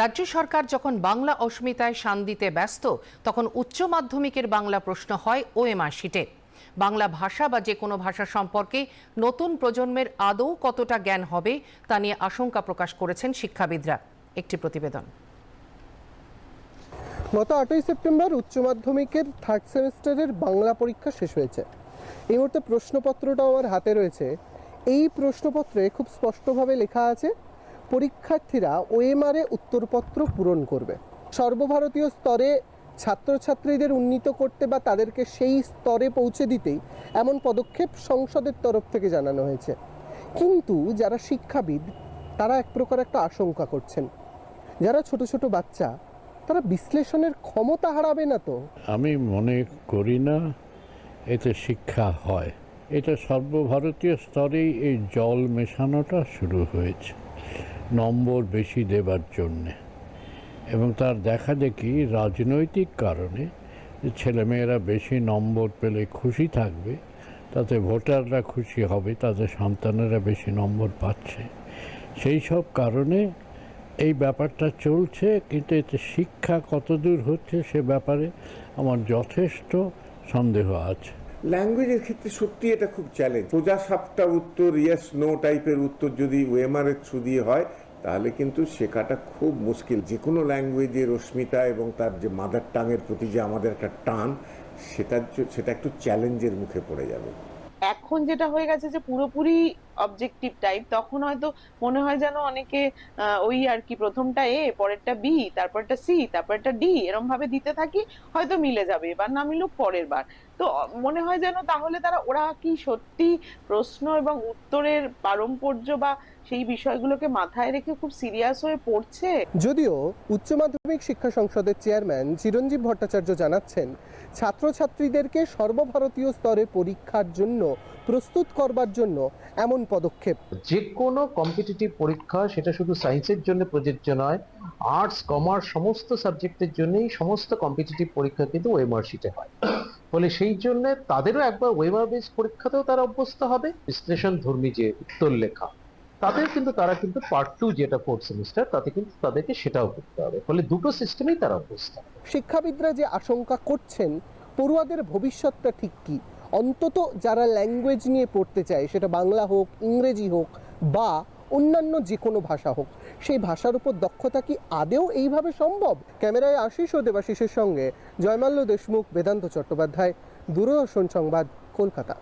রাজ্য সরকার যখন বাংলা অস্মিতায় শান দিতে ব্যস্ত, তখন উচ্চ মাধ্যমিকের বাংলা প্রশ্ন হয় ওএমআর শিটে। বাংলা ভাষা বা যে কোনো ভাষা সম্পর্কে নতুন প্রজন্মের আদৌ কতটা জ্ঞান হবে, তা নিয়ে আশঙ্কা প্রকাশ করেছেন শিক্ষাবিদরা। একটি প্রতিবেদন। গত আটই সেপ্টেম্বর উচ্চ মাধ্যমিকের থার্ড সেমিস্টারের বাংলা পরীক্ষা শেষ হয়েছে। এই মুহূর্তে প্রশ্নপত্রটাও আমার হাতে রয়েছে। এই প্রশ্নপত্রে খুব স্পষ্টভাবে লেখা আছে পরীক্ষার্থীরা ওএমআরে উত্তরপত্র পূরণ করবে। সর্বভারতীয় স্তরে ছাত্রছাত্রীদের উন্নীত করতে বা তাদেরকে সেই স্তরে পৌঁছে দিতেই এমন পদক্ষেপ সংসদের তরফ থেকে জানানো হয়েছে। কিন্তু যারা শিক্ষাবিদ, তারা এক প্রকার একটা আশঙ্কা করছেন। যারা ছোট ছোট বাচ্চা, তারা বিশ্লেষণের ক্ষমতা হারাবে না তো? আমি মনে করি না এতে শিক্ষা হয়। এটা সর্বভারতীয় স্তরেই এই জল মেশানোটা শুরু হয়েছে। নম্বর বেশি দেবার জন্যে। এবং তার দেখা দেখি রাজনৈতিক কারণে যে ছেলেমেয়েরা বেশি নম্বর পেলে খুশি থাকবে, তাতে ভোটাররা খুশি হবে তাদের সন্তানেরা বেশি নম্বর পাচ্ছে। সেই সব কারণে এই ব্যাপারটা চলছে, কিন্তু এতে শিক্ষা কতদূর হচ্ছে সে ব্যাপারে আমার যথেষ্ট সন্দেহ আছে। ল্যাঙ্গুয়েজের ক্ষেত্রে সত্যি এটা খুব চ্যালেঞ্জ সোজা সাপটা উত্তর ইয়েস নো টাইপের উত্তর যদি ওএমআর এর থ্রু দিয়ে হয়, তাহলে কিন্তু শেখাটা খুব মুশকিল। যে কোনো ল্যাঙ্গুয়েজের রশ্মিতা এবং তার যে মাদার টাঙের প্রতি যে আমাদের একটা টান, সেটা সেটা একটু চ্যালেঞ্জের মুখে পড়ে যাবে। এখন যেটা হয়ে গেছে যে পুরোপুরি অবজেক্টিভ টাইপ তখন হয়তো মনে হয় যেন অনেকে ওই আর কি প্রথমটা এ, পরেরটা বি, তারপরটা সি, তারপরটা ডি এরম ভাবে দিতে থাকি, হয়তো মিলে যাবে। এবার না মিলুক, পরের বার। তো মনে হয় যেন তাহলে তারা ওরা কি সত্যি প্রশ্ন এবং উত্তরের পারম্পর্য বা সেই বিষয়গুলোকে মাথায় রেখে খুব সিরিয়াস হয়ে পড়ছে? যদিও উচ্চ মাধ্যমিক শিক্ষা সংসদের চেয়ারম্যান চিরঞ্জীব ভট্টাচার্য জানাচ্ছেন ছাত্রছাত্রীদেরকে সর্বভারতীয় স্তরে পরীক্ষার জন্য প্রস্তুত করবার জন্য এমন পদক্ষেপ। যে কোনো কম্পিটিটিভ পরীক্ষা সেটা শুধু সায়েন্সের জন্য প্রযোজ্য নয় আর্টস কমার্স সমস্ত সাবজেক্টের জন্যই সমস্ত কম্পিটিটিভ পরীক্ষা কিন্তু ওয়েমার শিটে হয়। ফলে সেই জন্য তাদেরও একবার ওয়েমার বেস পরীক্ষাতেও তারা অভ্যস্ত হবে। বিশ্লেষণ ধর্মী যে উত্তর লেখা তাদের কিন্তু তারা কিন্তু পার্ট টু যেটা ফোর্থ সেমিস্টার তাতে কিন্তু তাদেরকে সেটাও করতে হবে। ফলে দুটো সিস্টেমেই তারা অভ্যস্ত। শিক্ষাবিদরা যে আশঙ্কা করছেন, পড়ুয়াদের ভবিষ্যৎটা ঠিক কি? অন্তত যারা ল্যাঙ্গুয়েজ নিয়ে পড়তে চায়, সেটা বাংলা হোক, ইংরেজি হোক, বা অন্যান্য যে কোনো ভাষা হোক, সেই ভাষার উপর দক্ষতা কি আদেও এইভাবে সম্ভব? ক্যামেরায় আশিস ও দেবাশিসের সঙ্গে জয়মাল্য দেশমুখ, বেদান্ত চট্টোপাধ্যায়, দূরদর্শন সংবাদ, কলকাতা।